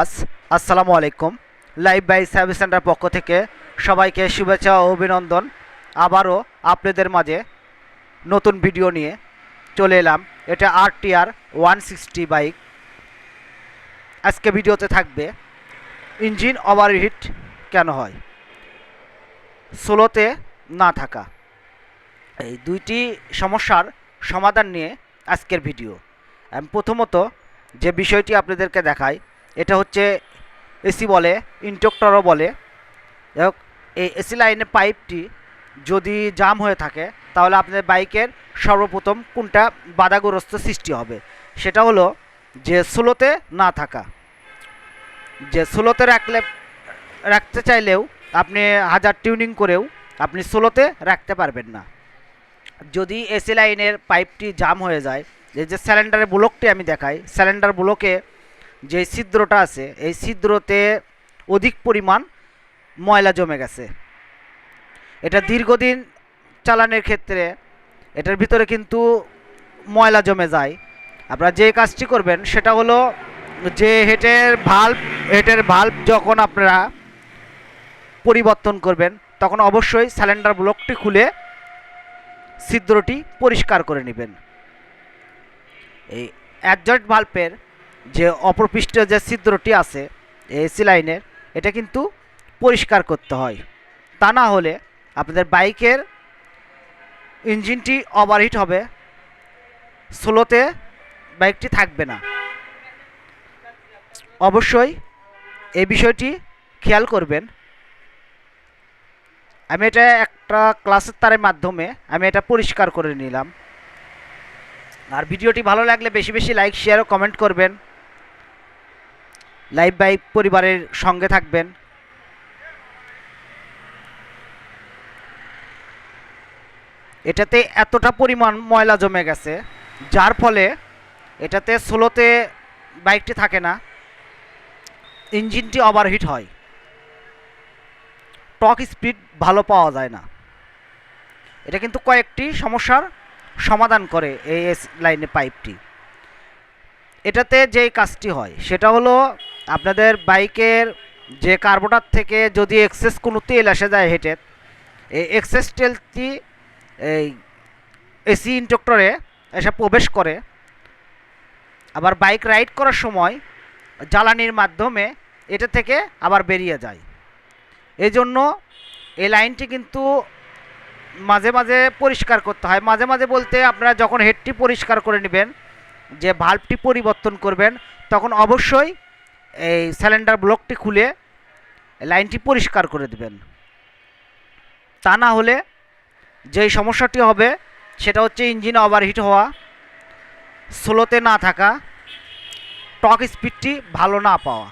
আস, আসসালামু আলাইকুম। Live by service centre পক্ষ থেকে সবাইকে শুভেচ্ছা ও অভিনন্দন। আবারও আপনাদের মাঝে নতুন ভিডিও নিয়ে চলে এলাম। এটা R TR one sixty bike. আজকে ভিডিওতে থাকবে, ইঞ্জিন ওভারহিট কেন হয়? সোলোতে না থাকা। এই দুইটি সমস্যার সমাধান নিয়ে আজকের ভিডিও। প্রথমত যে বিষয়টি আপনাদেরকে দেখাই এটা হচ্ছে এসি বলে ইনটক্টরও বলে। যাই হোক এই এসি লাইনের পাইপটি যদি জাম হয়ে থাকে, তাহলে আপনাদের বাইকের সর্বপ্রথম কোনটা বাধাগ্রস্ত সৃষ্টি হবে? সেটা হলো যে স্লোতে না থাকা। যে স্লোতে রাখলে, রাখতে চাইলেও আপনি হাজার টিউনিং করেও আপনি স্লোতে রাখতে পারবেন না। যদি এসি লাইনের পাইপটি জাম হয়ে যায়, এই যে সিলিন্ডারের ব্লকটি আমি দেখাই সিলিন্ডার ব্লকে যে ছিদ্রটা আছে, এই ছিদ্রতে অধিক পরিমাণ ময়লা জমে গেছে। এটা দীর্ঘদিন চালানোর ক্ষেত্রে এটার ভিতরে কিন্তু ময়লা জমে যায়। আপনারা যে কাজটি করবেন, সেটা হলো যে হেটের ভাল্ব হেটের ভাল্ব যখন আপনারা পরিবর্তন করবেন, তখন অবশ্যই সিলিন্ডার ব্লকটি খুলে ছিদ্রটি পরিষ্কার করে নেবেন। এই অ্যাডজয়েন্ট ভাল্বের যে অপরপৃষ্ঠ যে ছিদ্রটি আছে এসি লাইনের এটা কিন্তু পরিষ্কার করতে হয়। তা না হলে আপনাদের বাইকের ইঞ্জিনটি ওভারহিট হবে, স্লোতে বাইকটি থাকবে না। অবশ্যই এই বিষয়টি খেয়াল করবেন। আমি এটা একটা ক্লাসের তারের মাধ্যমে আমি এটা পরিষ্কার করে নিলাম। আর ভিডিওটি ভালো লাগলে বেশি বেশি লাইক শেয়ার ও কমেন্ট করবেন। লাইভ বাইক পরিবারের সঙ্গে থাকবেন। এটাতে এতটা পরিমাণ ময়লা জমে গেছে, যার ফলে এটাতে স্লোতে বাইকটি থাকে না, ইঞ্জিনটি ওভারহিট হয়। টক স্পিড ভালো পাওয়া যায় না। এটা কিন্তু কয়েকটি সমস্যার সমাধান করে এই লাইনে পাইপটি। এটাতে যেই কাজটি হয়, সেটা হলো আপনাদের বাইকের যে কার্বোটার থেকে যদি এক্সেস কোনো তেল আসে যায় হেঁটে, এই এক্সেস তেলটি এই এসি ইনটক্টরে এসে প্রবেশ করে। আবার বাইক রাইড করার সময় জ্বালানির মাধ্যমে এটা থেকে আবার বেরিয়ে যায়। এই জন্য এই লাইনটি কিন্তু মাঝে মাঝে পরিষ্কার করতে হয়। মাঝে মাঝে বলতে আপনারা যখন হেডটি পরিষ্কার করে নেবেন, যে ভাল্বটি পরিবর্তন করবেন, তখন অবশ্যই এই সিলিন্ডার ব্লকটি খুলে লাইনটি পরিষ্কার করে দেবেন। তা না হলে যেই সমস্যাটি হবে, সেটা হচ্ছে ইঞ্জিন ওভারহিট হওয়া স্লোতে না থাকা টক স্পিডটি ভালো না পাওয়া।